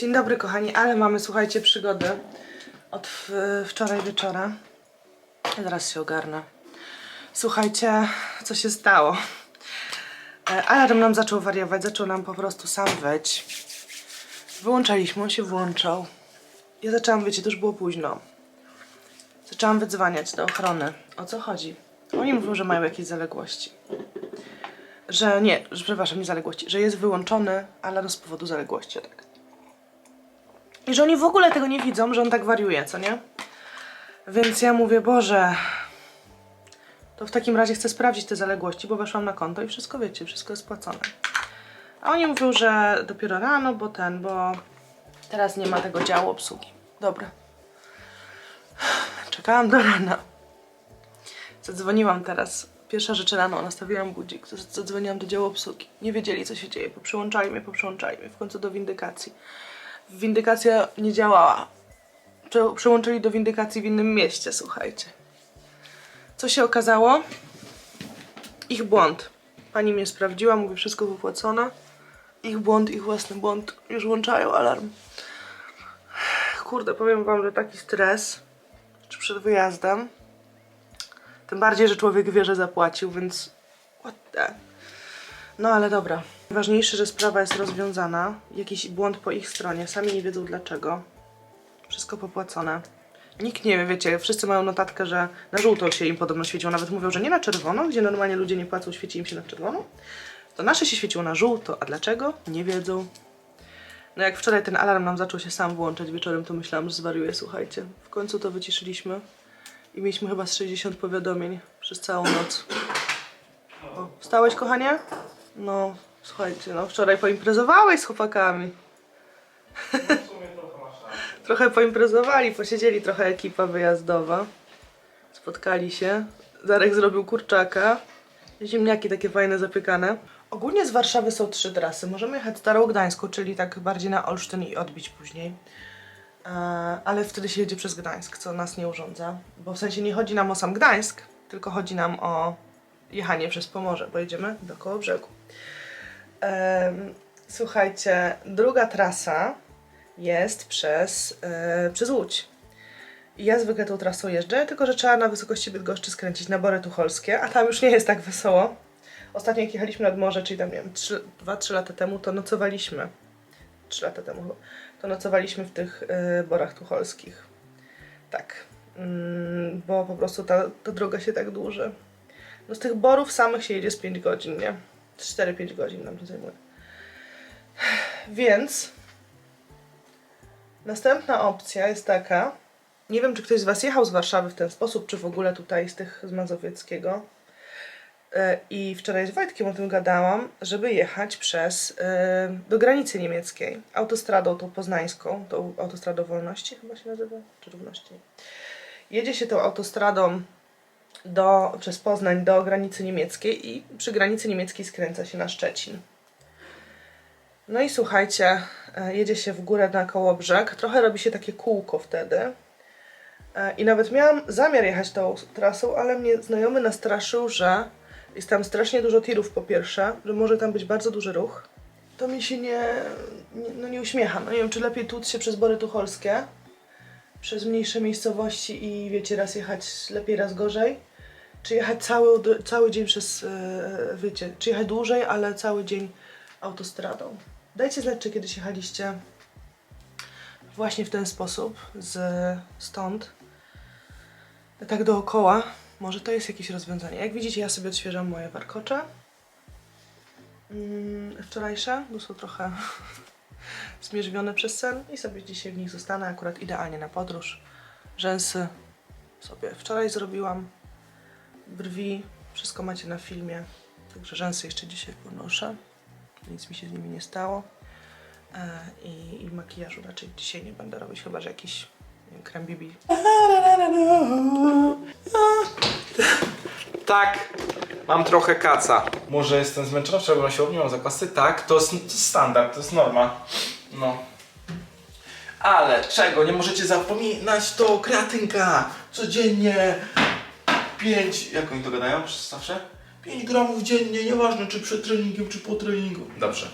Dzień dobry kochani, ale mamy, słuchajcie, przygody od wczoraj wieczora. Zaraz się ogarnę. Słuchajcie, co się stało. E, Alarm nam zaczął wariować, zaczął nam po prostu sam wyć. Wyłączaliśmy, on się włączał. Ja zaczęłam, wiecie, to już było późno. Zaczęłam wydzwaniać do ochrony. O co chodzi? Oni mówią, że mają jakieś zaległości. Że nie, że, przepraszam, nie zaległości, że jest wyłączony alarm z powodu zaległości, tak. I że oni w ogóle tego nie widzą, że on tak wariuje, co nie? Więc ja mówię, Boże, to w takim razie chcę sprawdzić te zaległości, bo weszłam na konto i wszystko wiecie, wszystko jest płacone. A oni mówią, że dopiero rano, bo ten, bo teraz nie ma tego działu obsługi. Dobra. Czekałam do rana. Zadzwoniłam teraz. Pierwsza rzecz rano, nastawiłam budzik. Zadzwoniłam do działu obsługi. Nie wiedzieli, co się dzieje. Poprzyłączali mnie, poprzyłączali mnie. W końcu do windykacji. Windykacja nie działała. Prze- Przełączyli do windykacji w innym mieście, słuchajcie. Co się okazało? Ich błąd. Pani mnie sprawdziła, mówi wszystko wypłacone. Ich błąd, ich własny błąd. Już włączają alarm. Kurde, powiem wam, że taki stres czy przed wyjazdem. Tym bardziej, że człowiek wie, że zapłacił, więc what the... No ale dobra. Ważniejsze, że sprawa jest rozwiązana. Jakiś błąd po ich stronie. Sami nie wiedzą dlaczego. Wszystko popłacone. Nikt nie wie, wiecie, wszyscy mają notatkę, że na żółto się im podobno świeciło. Nawet mówią, że nie na czerwono, gdzie normalnie ludzie nie płacą, świeci im się na czerwono. To nasze się świeciło na żółto. A dlaczego? Nie wiedzą. No jak wczoraj ten alarm nam zaczął się sam włączać wieczorem, to myślałam, że zwariuję, słuchajcie. W końcu to wyciszyliśmy. I mieliśmy chyba z 60 powiadomień przez całą noc. O, wstałeś, kochanie? No, słuchajcie, no wczoraj poimprezowałeś z chłopakami. trochę poimprezowali, posiedzieli trochę ekipa wyjazdowa. Spotkali się. Zarek zrobił kurczaka. Ziemniaki takie fajne zapiekane. Ogólnie z Warszawy są trzy trasy. Możemy jechać Starą Gdańską, czyli tak bardziej na Olsztyn i odbić później. E, ale wtedy się jedzie przez Gdańsk, co nas nie urządza. Bo w sensie nie chodzi nam o sam Gdańsk, tylko chodzi nam o jechanie przez Pomorze, bo jedziemy do koło brzegu. Słuchajcie, druga trasa jest przez, e, przez Łódź. Ja zwykle tą trasą jeżdżę, tylko że trzeba na wysokości Bydgoszczy skręcić na Bory Tucholskie, a tam już nie jest tak wesoło. Ostatnio jak jechaliśmy nad morze, czyli tam nie wiem, 2-3 lata temu, to nocowaliśmy. 3 lata temu chyba. To nocowaliśmy w tych y, Borach Tucholskich. Tak. Mm, bo po prostu ta, ta droga się tak dłuży. No z tych borów samych się jedzie z 5 godzin, nie? 4-5 godzin nam to zajmuje. Więc następna opcja jest taka. Nie wiem, czy ktoś z Was jechał z Warszawy w ten sposób, czy w ogóle tutaj z tych z Mazowieckiego. E, I wczoraj z Wojtkiem o tym gadałam, żeby jechać przez e, do granicy niemieckiej. Autostradą tą poznańską, tą autostradą wolności chyba się nazywa, czy równości. Jedzie się tą autostradą do, przez Poznań do granicy niemieckiej i przy granicy niemieckiej skręca się na Szczecin. No i słuchajcie, e, jedzie się w górę na Kołobrzeg, trochę robi się takie kółko wtedy. E, I nawet miałam zamiar jechać tą trasą, ale mnie znajomy nastraszył, że jest tam strasznie dużo tirów po pierwsze, że może tam być bardzo duży ruch. To mi się nie, nie, no nie uśmiecha. No nie wiem, czy lepiej tłuc się przez Bory Tucholskie, przez mniejsze miejscowości i wiecie, raz jechać lepiej, raz gorzej, czy jechać cały, cały dzień przez, e, wiecie, czy jechać dłużej, ale cały dzień autostradą. Dajcie znać, czy kiedyś jechaliście właśnie w ten sposób, z, stąd, tak dookoła. Może to jest jakieś rozwiązanie. Jak widzicie, ja sobie odświeżam moje warkocze. Mm, wczorajsze, bo są trochę zmierzwione przez sen i sobie dzisiaj w nich zostanę akurat idealnie na podróż. Rzęsy sobie wczoraj zrobiłam, brwi, wszystko macie na filmie, także rzęsy jeszcze dzisiaj ponoszę. Nic mi się z nimi nie stało. E, I, I makijażu raczej dzisiaj nie będę robić, chyba że jakiś wiem, krem BB. Tak, mam trochę kaca. Może jestem zmęczony, wczoraj na siłowni, mam zakwasy? Tak, to jest, to jest standard, to jest norma. No. Ale czego nie możecie zapominać, to kreatynka. Codziennie 5, jak oni to gadają zawsze? 5 gramów dziennie, nieważne czy przed treningiem, czy po treningu. Dobrze.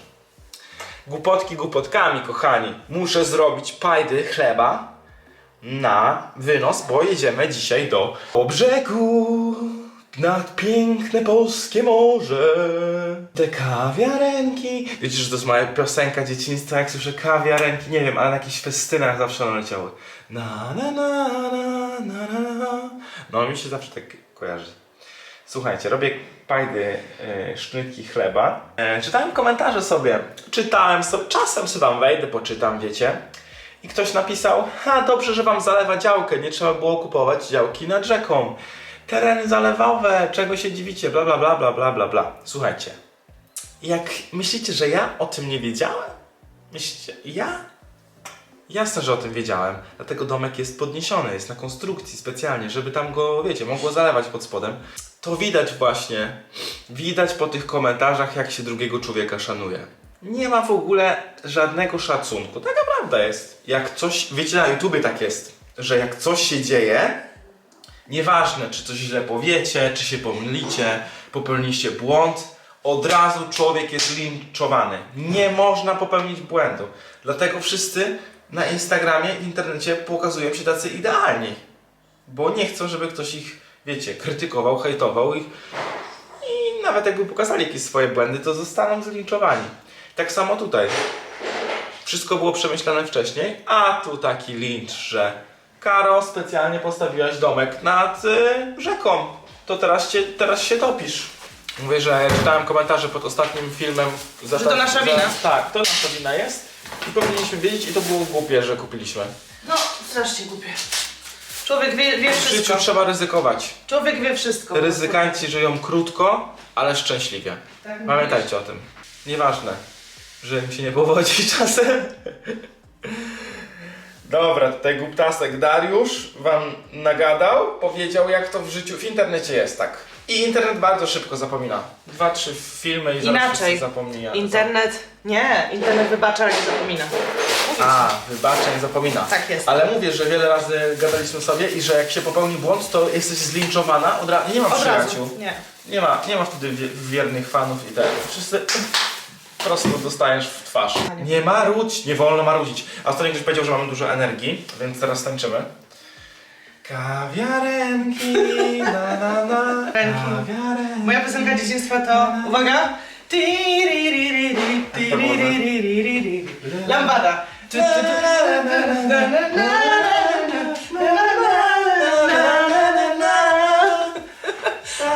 Głupotki głupotkami, kochani. Muszę zrobić pajdy chleba na wynos, bo jedziemy dzisiaj do brzegu nad piękne polskie morze. Te kawiarenki. Wiecie, że to jest moja piosenka dzieciństwa, jak słyszę kawiarenki, nie wiem, ale na jakichś festynach zawsze one leciały. Na na na na na na na. No mi się zawsze tak kojarzy. Słuchajcie, robię pajdy e, sznytki chleba. E, czytałem komentarze sobie. Czytałem sobie, czasem sobie tam wejdę, poczytam, wiecie. I ktoś napisał, ha, dobrze, że wam zalewa działkę, nie trzeba było kupować działki nad rzeką. Tereny zalewowe, czego się dziwicie, bla bla bla bla bla bla bla. Słuchajcie, jak myślicie, że ja o tym nie wiedziałem? Myślicie, ja? Jasne, że o tym wiedziałem, dlatego domek jest podniesiony, jest na konstrukcji specjalnie, żeby tam go, wiecie, mogło zalewać pod spodem. To widać właśnie, widać po tych komentarzach, jak się drugiego człowieka szanuje. Nie ma w ogóle żadnego szacunku. Taka prawda jest. Jak coś, wiecie, na YouTubie tak jest, że jak coś się dzieje, nieważne, czy coś źle powiecie, czy się pomylicie, popełniliście błąd, od razu człowiek jest linczowany. Nie można popełnić błędu. Dlatego wszyscy na Instagramie, w internecie pokazują się tacy idealni. Bo nie chcą, żeby ktoś ich, wiecie, krytykował, hejtował ich. I nawet jakby pokazali jakieś swoje błędy, to zostaną zlinczowani. Tak samo tutaj. Wszystko było przemyślane wcześniej, a tu taki lincz, że Karo, specjalnie postawiłaś domek nad y, rzeką. To teraz, cię, teraz się topisz. Mówię, że czytałem komentarze pod ostatnim filmem. Że to nasza wina. tak, to nasza wina jest. I powinniśmy wiedzieć i to było głupie, że kupiliśmy. No, strasznie głupie. Człowiek wie, wie W życiu wszystko. trzeba ryzykować. Człowiek wie wszystko. Ryzykanci żyją krótko, ale szczęśliwie. Tak Pamiętajcie o tym. Nieważne, że im się nie powodzi czasem. Dobra, tutaj głuptasek Dariusz wam nagadał, powiedział jak to w życiu, w internecie jest tak. I internet bardzo szybko zapomina. Dwa, trzy filmy i zaraz Inaczej. wszyscy. Internet. Nie, internet wybacza, ale nie zapomina. A, wybacza, nie zapomina. Tak jest. Ale mówię, że wiele razy gadaliśmy sobie i że jak się popełni błąd, to jesteś zlinczowana od razu. Nie ma Od przyjaciół. razu. Nie. Nie ma, nie ma wtedy wie- wiernych fanów i tak. Wszyscy po prostu dostajesz w twarz. Nie maruć, nie wolno marudzić. A ostatnio ktoś powiedział, że mamy dużo energii, więc teraz tańczymy. Kawiarenki, na na na. Kawiarenki. Moja piosenka dzieciństwa to, uwaga, Tiriririri, tiriririri. Lambada.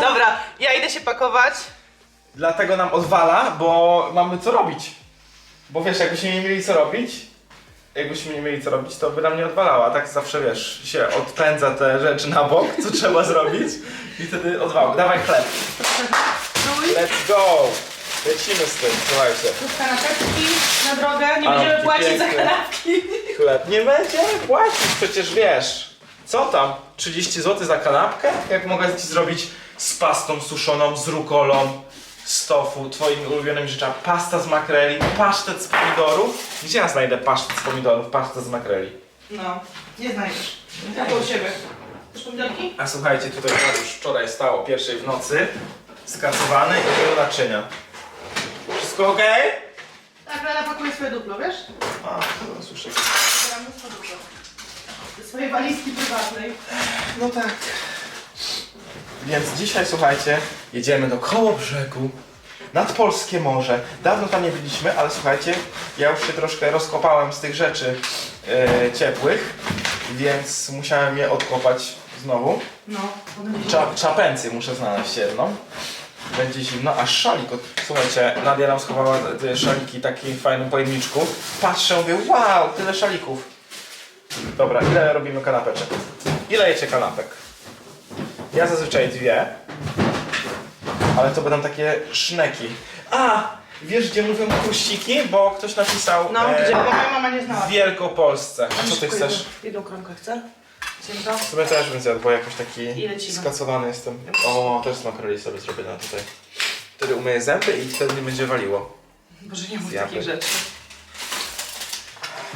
Dobra, ja idę się pakować. Dlatego nam odwala, bo mamy co robić. Bo wiesz, jakbyśmy nie mieli co robić, jakbyśmy nie mieli co robić, to by nam nie odwalała. Tak zawsze wiesz, się odpędza te rzeczy na bok, co trzeba zrobić i wtedy odwała. Dawaj chleb. Let's go! Lecimy z tym, słuchajcie. Kanapeczki na drogę, nie A, będziemy płacić za kanapki. Chleb. Nie będziemy płacić, przecież wiesz. Co tam? 30 zł za kanapkę? Jak mogę ci zrobić z pastą suszoną, z rukolą, z tofu, twoimi ulubionymi rzeczami. Pasta z makreli, pasztet z pomidorów. Gdzie ja znajdę pasztet z pomidorów, pasztet z makreli? No, nie znajdziesz. Tylko u siebie. Chcesz pomidorki? A słuchajcie, tutaj już wczoraj stało pierwszej w nocy. Skasowany i do naczynia. Wszystko ok? Tak, ale pakuję swoje duplo, wiesz? A, to słyszę. Zbieram mnóstwo duplo. Ze swojej walizki prywatnej. No tak. Więc dzisiaj, słuchajcie, jedziemy do Kołobrzegu, nad Polskie Morze. Dawno tam nie byliśmy, ale słuchajcie, ja już się troszkę rozkopałem z tych rzeczy e, ciepłych, więc musiałem je odkopać znowu. No, potem Cza, czapencję muszę znaleźć jedną. Będzie zimno, a szalik od... Słuchajcie, Nadia nam schowała te szaliki w takim fajnym pojemniczku. Patrzę, mówię, wow, tyle szalików. Dobra, ile robimy kanapeczek? Ile jecie kanapek? Ja zazwyczaj dwie. Ale to będą takie szneki. A! Wiesz, gdzie mówią kruściki? Bo ktoś napisał No, e, gdzie? Bo moja mama nie znała. w Wielkopolsce. A co ty Szybko chcesz? Jedną, jedną kromkę chcę? To? W sumie też bym zjadł, bo jakoś taki skacowany jestem. O, też z makreli sobie zrobię na tutaj. Wtedy umyję zęby i wtedy nie będzie waliło. Boże, nie mów Zjadłem. takich rzeczy.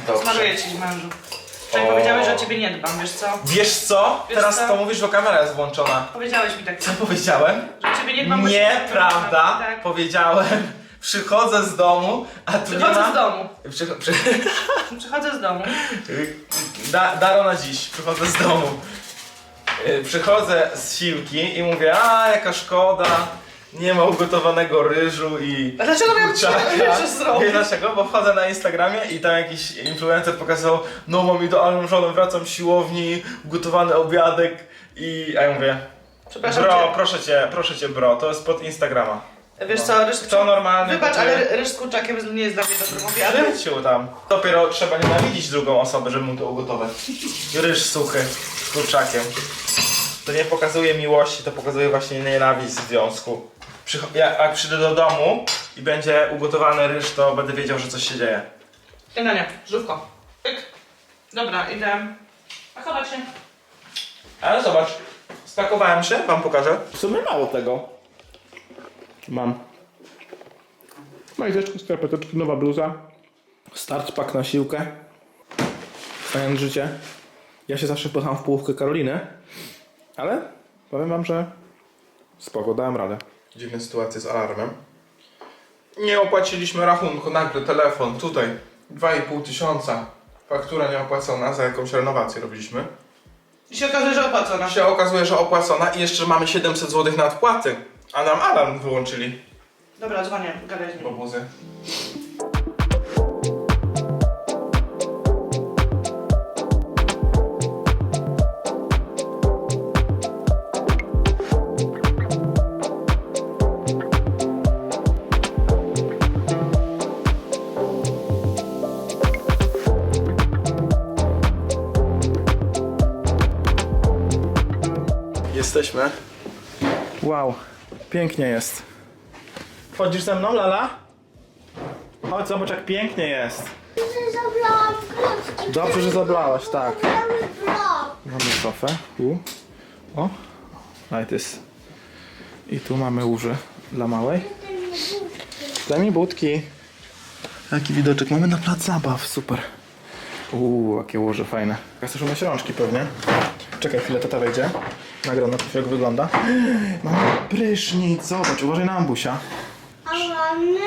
Dobrze. Smaruję ci mężu. Wczoraj powiedziałeś, że o ciebie nie dbam, wiesz co? Wiesz co? Wiesz Teraz co? to mówisz, bo kamera jest włączona. Powiedziałeś mi tak, Co powiedziałem? że o ciebie nie dbam, bo Nieprawda. Tak. Powiedziałem. Przychodzę z domu, a tu nie Przychodzę ma... z domu. Przy, przy, Przychodzę z domu. da, Daro na dziś, przychodzę z domu. Yy, Przychodzę z siłki i mówię, a jaka szkoda, nie ma ugotowanego ryżu i A dlaczego miałem kurczaka. jeszcze zrobić? Wiesz dlaczego? Bo wchodzę na Instagramie i tam jakiś influencer pokazał, no mam idealną żonę, wracam z siłowni, ugotowany obiadek i... A ja mówię, Przepraszam bro, cię. proszę cię, proszę cię bro, to jest pod Instagrama. Wiesz co, ryż z Kto normalny Wybacz, ale ryż z kurczakiem nie jest dla mnie dobrym obiadem. Życiu tam. Dopiero trzeba nienawidzić drugą osobę, żeby mu to ugotować. Ryż suchy z kurczakiem. To nie pokazuje miłości, to pokazuje właśnie nienawiść w związku. Przycho- ja, jak przyjdę do domu i będzie ugotowany ryż, to będę wiedział, że coś się dzieje. Śniadanie, żółwko. Pyk. Dobra, idę pakować się. Ale zobacz, spakowałem się, wam pokażę. W sumie mało tego. Mam. Majteczki, skarpeteczki, nowa bluza. Start pak na siłkę. Znając życie. Ja się zawsze wpycham w połówkę Karoliny. Ale powiem wam, że spoko, dałem radę. Dziwne sytuacje z alarmem. Nie opłaciliśmy rachunku, nagle telefon, tutaj 2,5 tysiąca. Faktura nieopłacona, za jakąś renowację robiliśmy I się okazuje, że opłacona. się okazuje, że opłacona i jeszcze mamy 700 zł na odpłaty. A nam alarm wyłączyli. Dobra, dzwonię, gadaj z nim. Obozy. Jesteśmy. Wow, pięknie jest. Chodzisz ze mną, Lala? Chodź, zobacz jak pięknie jest. Zabrałam kluczki. Dobrze, że zablałaś, tak. Cały blok. Mamy sofę. Tu. O, light jest. I tu mamy łóże dla małej. Daj mi budki. Jaki widoczek mamy na plac zabaw, super. Uuu, jakie łoże fajne. Chcesz umyć rączki pewnie? Czekaj chwilę, tata wejdzie. Na jak wygląda. Mamy prysznic, zobacz, uważaj na ambusia. A wanny?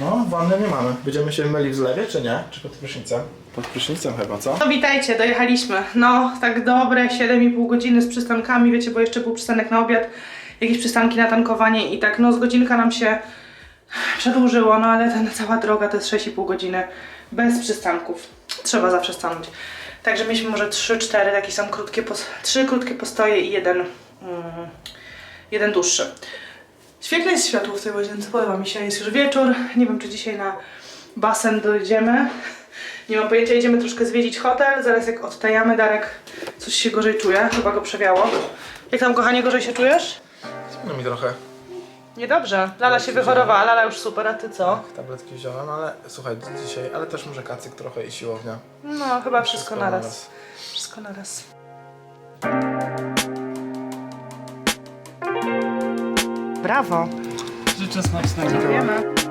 No, wanny nie mamy. Będziemy się myli w zlewie, czy nie? Czy pod prysznicem? Pod prysznicem chyba, co? No witajcie, dojechaliśmy. No, tak dobre 7,5 godziny z przystankami, wiecie, bo jeszcze był przystanek na obiad, jakieś przystanki na tankowanie i tak, no z godzinka nam się przedłużyło, no ale ten cała droga to jest 6,5 godziny bez przystanków. Trzeba zawsze stanąć. Także mieliśmy może 3-4 takie są krótkie, 3 krótkie postoje i jeden, mm, jeden dłuższy. Świetne jest światło w tej łazience, podoba mi się. Jest już wieczór. Nie wiem, czy dzisiaj na basen dojdziemy. Nie mam pojęcia, idziemy troszkę zwiedzić hotel. Zaraz jak odtajamy, Darek coś się gorzej czuje. Chyba go przewiało. Jak tam, kochanie, gorzej się czujesz? No mi trochę. Niedobrze. Lala się wychorowała, Lala już super, a ty co? Tabletki wziąłem, ale słuchaj, dzisiaj, ale też może kacyk trochę i siłownia. No, chyba wszystko naraz. Wszystko naraz. Brawo. Życzę smacznego. Dziękujemy.